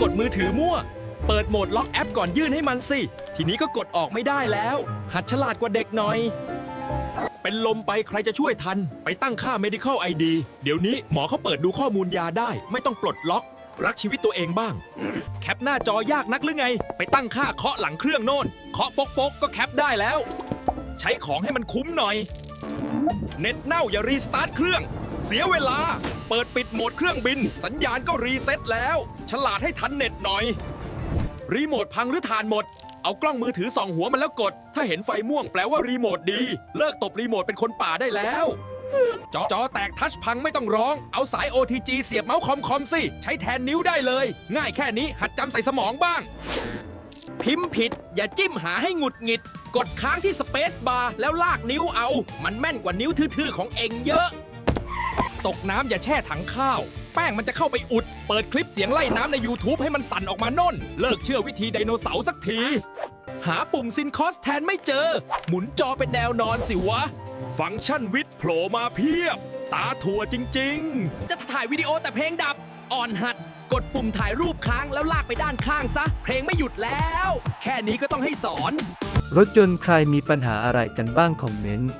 กดมือถือมั่ว เปิดโหมดล็อกแอปก่อนยื่นให้มันสิ ทีนี้ก็กดออกไม่ได้แล้ว หัดฉลาดกว่าเด็กหน่อย เป็นลมไปใครจะช่วยทัน ไปตั้งค่า medical ID เดี๋ยวนี้หมอเขาเปิดดูข้อมูลยาได้ ไม่ต้องปลดล็อก รักชีวิตตัวเองบ้าง แคปหน้าจอยากนักหรือไง ไปตั้งค่าเคาะหลังเครื่องโน่น เคาะปกปกก็แคปได้แล้ว ใช้ของให้มันคุ้มหน่อย เน็ตเน่าอย่ารีสตาร์ทเครื่อง สียเวลา เปิดปิดโหมดเครื่องบิน สัญญาณก็รีเซ็ตแล้ว ฉลาดให้ทันเน็ตหน่อย รีโมทพังหรือทานหมด เอากล้องมือถือส่องหัวมันแล้วกด ถ้าเห็นไฟม่วงแปลว่ารีโมทดี เลิกตบรีโมทเป็นคนป่าได้แล้ว จอจอแตกทัชพังไม่ต้องร้อง เอาสาย OTG เสียบเมาส์คอมคอมสิ ใช้แทนนิ้วได้เลย ง่ายแค่นี้หัดจำใส่สมองบ้าง พิมพ์ผิด อย่าจิ้มหาให้หงุดหงิด กดค้างที่สเปซบาร์แล้วลากนิ้วเอา มันแม่นกว่านิ้วทื่อๆของเองเยอะ ตกน้ำอย่าแช่ถังข้าว แป้งมันจะเข้าไปอุด เปิดคลิปเสียงไล่น้ำใน YouTube ให้มันสั่นออกมาโน่น เลิกเชื่อวิธีไดโนเสาร์สักที หาปุ่มซินคอสแทนไม่เจอ หมุนจอเป็นแนวนอนสิวะ ฟังก์ชันวิดโผล่มาเพียบ ตาถั่วจริง ๆ จะถ่ายวิดีโอแต่เพลงดับ อ่อนหัด กดปุ่มถ่ายรูปค้างแล้วลากไปด้านข้างซะ เพลงไม่หยุดแล้ว แค่นี้ก็ต้องให้สอน รถยนต์ใครมีปัญหาอะไรกันบ้างคอมเมนต์